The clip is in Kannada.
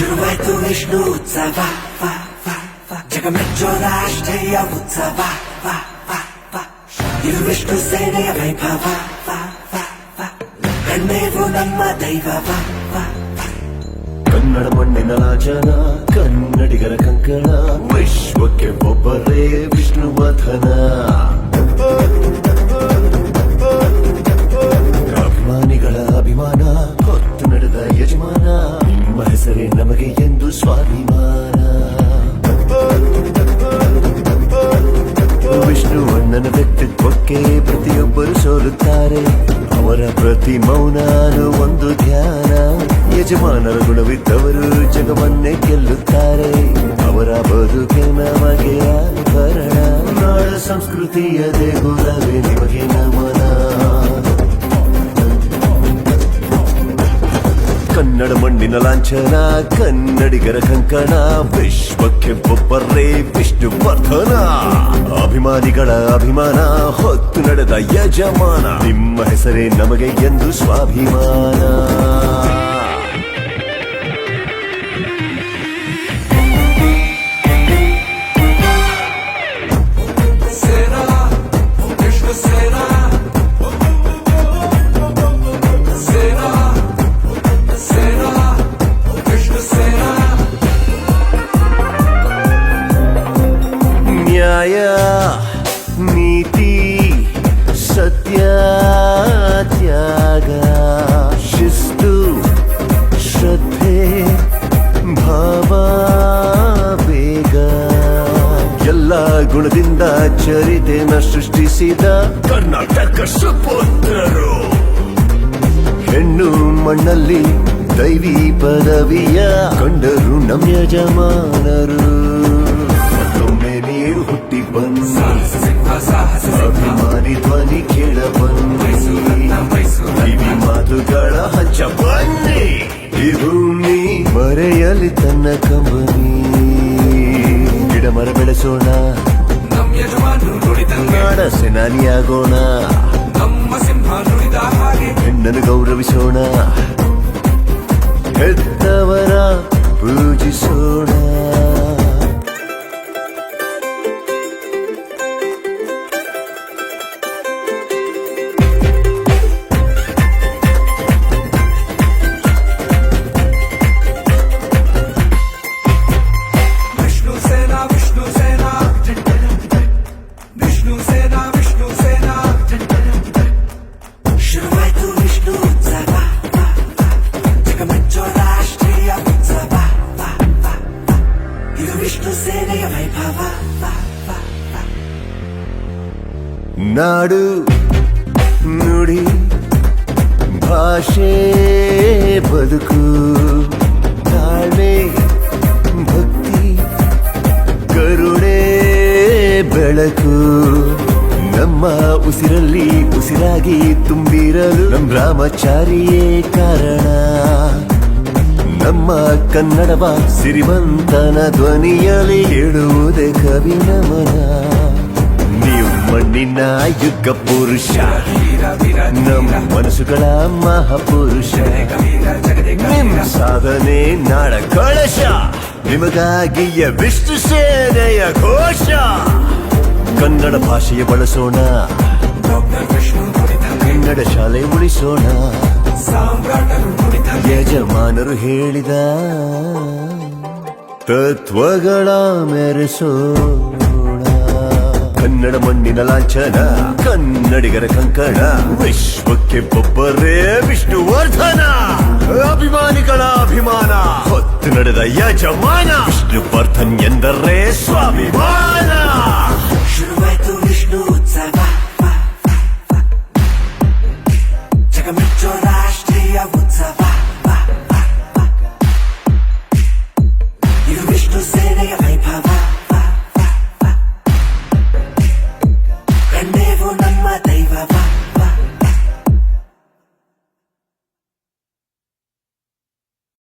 ಶುರುವಾಯ್ತು ವಿಷ್ಣು ಉತ್ಸವ ವಾ, ವಾ, ವಾ. ಜಗಮೆಚ್ಚೋ ರಾಷ್ಟ್ರೀಯ ಉತ್ಸವ ವಾ, ವಾ, ವಾ. ಇದು ವಿಷ್ಣು ಸೇನೆಯ ವೈಭವ ವಾ, ವಾ, ವಾ. ಕಣ್ಣೇವು ನಮ್ಮ ದೈವ ವಾ, ವಾ, ವಾ. ಕನ್ನಡ ಮಣ್ಣಿನ ಲಾಜನ ಕನ್ನಡಿಗರ ಕಂಕಣ ವಿಶ್ವಕ್ಕೆ ಒಬ್ಬರೇ ವಿಷ್ಣುವರ್ಧನ ಎಂದು ಸ್ವಾಭಿಮಾನ. ವಿಷ್ಣು ಅಣ್ಣನ ವ್ಯಕ್ತಿತ್ವಕ್ಕೆ ಪ್ರತಿಯೊಬ್ಬರು ಸೋಲುತ್ತಾರೆ. ಅವರ ಪ್ರತಿ ಮೌನಾನು ಒಂದು ಧ್ಯಾನ. ಯಜಮಾನರ ಗುಣವಿದ್ದವರು ಜಗವನ್ನೇ ಗೆಲ್ಲುತ್ತಾರೆ. ಅವರ ಬದುಕೆ ನಮಗೆ ಆಭರಣ. ಸಂಸ್ಕೃತಿಯ ದೇಗುಲವೇ ಕನ್ನಡ ಮಣ್ಣಿನ ಲಾಂಛನ, ಕನ್ನಡಿಗರ ಕಂಕಣ, ವಿಶ್ವಕ್ಕೆ ಒಬ್ಬರೇ ವಿಷ್ಣುವರ್ಧನ ಅಭಿಮಾನಿಗಳ ಅಭಿಮಾನ, ಹೊತ್ತು ನಡೆದ ಯಜಮಾನ. ನಿಮ್ಮ ಹೆಸರೇ ನಮಗೆ ಎಂದು ಸ್ವಾಭಿಮಾನ. ನೀತಿ ಸತ್ಯ ತ್ಯಾಗ ಶಿಸ್ತು, ಶ್ರದ್ಧೆ, ಭಾವ, ಬೇಗ. ಎಲ್ಲ ಗುಣದಿಂದ ಚರಿತೆನ ಸೃಷ್ಟಿಸಿದ ಕರ್ನಾಟಕ ಸುಪುತ್ರರು. ಹೆಣ್ಣು ಮಣ್ಣಲ್ಲಿ ದೈವಿ ಪದವಿಯ ಕಂಡರು ನಮ್ಮ ಯಜಮಾನರು ಮತ್ತೊಮ್ಮೆ ನೀರು ಹುಟ್ಟಿ ಬನ್ನಿ ಭೂಮಿ. ಮರೆಯಲಿ ತನ್ನ ಕಂಬನಿ. ಗಿಡ ಮರ ಬೆಳೆಸೋಣ. ನಾಡ ಸೇನಾನಿಯಾಗೋಣ. ಹೆಣ್ಣನ್ನು ಗೌರವಿಸೋಣ. ಹೆತ್ತವರ ಪೂಜಿಸೋಣ. ನಾಡು ನುಡಿ ಭಾಷೆ ಬದುಕು ತಾಳ್ಮೆ ಭಕ್ತಿ ಕರುಣೆ ಬೆಳಕು ನಮ್ಮ ಉಸಿರಲ್ಲಿ ಉಸಿರಾಗಿ ತುಂಬಿರಲು ನಮ್ಮ ರಾಮಚಾರಿಯೇ ಕಾರಣ. ನಮ್ಮ ಕನ್ನಡವ ಸಿರಿವಂತನ ಧ್ವನಿಯಲ್ಲಿ ಹೇಳುವುದೇ ಕವಿ ನಮನ. ನೀವು ಮಣ್ಣಿನ ಯುಗ ಪುರುಷ. ನಮ್ಮ ಮನಸ್ಸುಗಳ ಮಹಾಪುರುಷ. ನಿಮ್ಮ ಸಾಧನೆ ನಾಡ ಕಳಶ. ನಿಮಗಾಗಿಯ ವಿಷ್ಣು ಸೇನೆಯ ಘೋಷ. ಕನ್ನಡ ಭಾಷೆಯ ಬಳಸೋಣ. ಕನ್ನಡ ಶಾಲೆ ಉಳಿಸೋಣ. ಯಜಮಾನರು ಹೇಳಿದ ತತ್ವಗಳ ಮೆರೆಸೋಣ. ಕನ್ನಡ ಮಣ್ಣಿನ ಲಾಂಛನ, ಕನ್ನಡಿಗರ ಕಂಕಣ, ವಿಶ್ವಕ್ಕೆ ಒಬ್ಬರೇ ವಿಷ್ಣುವರ್ಧನ. ಅಭಿಮಾನಿಗಳ ಅಭಿಮಾನ, ಹೊತ್ತು ನಡೆದ ಯಜಮಾನ, ವಿಷ್ಣುವರ್ಧನ್ ಎಂದರೆ ಸ್ವಾಭಿಮಾನ. 쫄아.